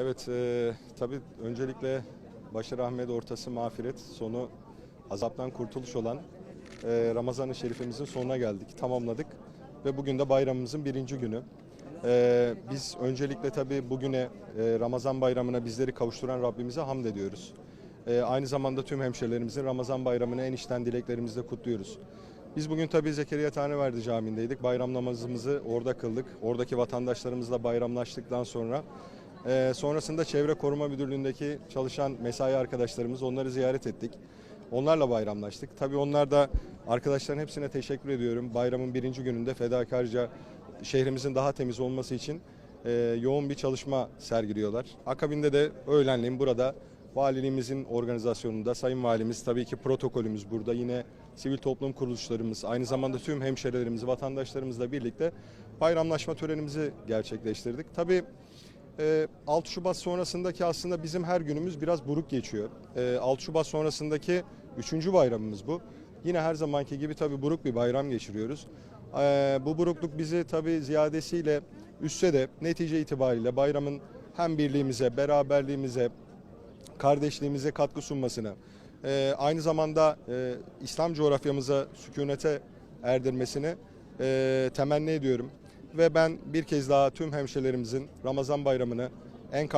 Evet, e, tabii öncelikle başı rahmet, ortası mağfiret, sonu azaptan kurtuluş olan e, Ramazan-ı Şerifimizin sonuna geldik, tamamladık ve bugün de bayramımızın birinci günü. E, biz öncelikle tabii bugüne e, Ramazan bayramına bizleri kavuşturan Rabbimize hamd ediyoruz. E, aynı zamanda tüm hemşerilerimizin Ramazan bayramını en içten dileklerimizle kutluyoruz. Biz bugün tabii Zekeriya Taneverdi Camii'ndeydik. Bayram namazımızı orada kıldık. Oradaki vatandaşlarımızla bayramlaştıktan sonra ee, sonrasında Çevre Koruma Müdürlüğü'ndeki çalışan mesai arkadaşlarımız onları ziyaret ettik. Onlarla bayramlaştık. Tabii onlar da arkadaşların hepsine teşekkür ediyorum. Bayramın birinci gününde fedakarca şehrimizin daha temiz olması için e, yoğun bir çalışma sergiliyorlar. Akabinde de öğlenleyin burada valiliğimizin organizasyonunda Sayın Valimiz tabii ki protokolümüz burada. Yine sivil toplum kuruluşlarımız, aynı zamanda tüm hemşerilerimiz, vatandaşlarımızla birlikte bayramlaşma törenimizi gerçekleştirdik. Tabii 6 Şubat sonrasındaki aslında bizim her günümüz biraz buruk geçiyor. E, 6 Şubat sonrasındaki 3. bayramımız bu. Yine her zamanki gibi tabii buruk bir bayram geçiriyoruz. E, bu burukluk bizi tabii ziyadesiyle üstse de netice itibariyle bayramın hem birliğimize, beraberliğimize, kardeşliğimize katkı sunmasını, aynı zamanda e, İslam coğrafyamıza sükunete erdirmesini e, temenni ediyorum. Ve ben bir kez daha tüm hemşerilerimizin Ramazan bayramını en kal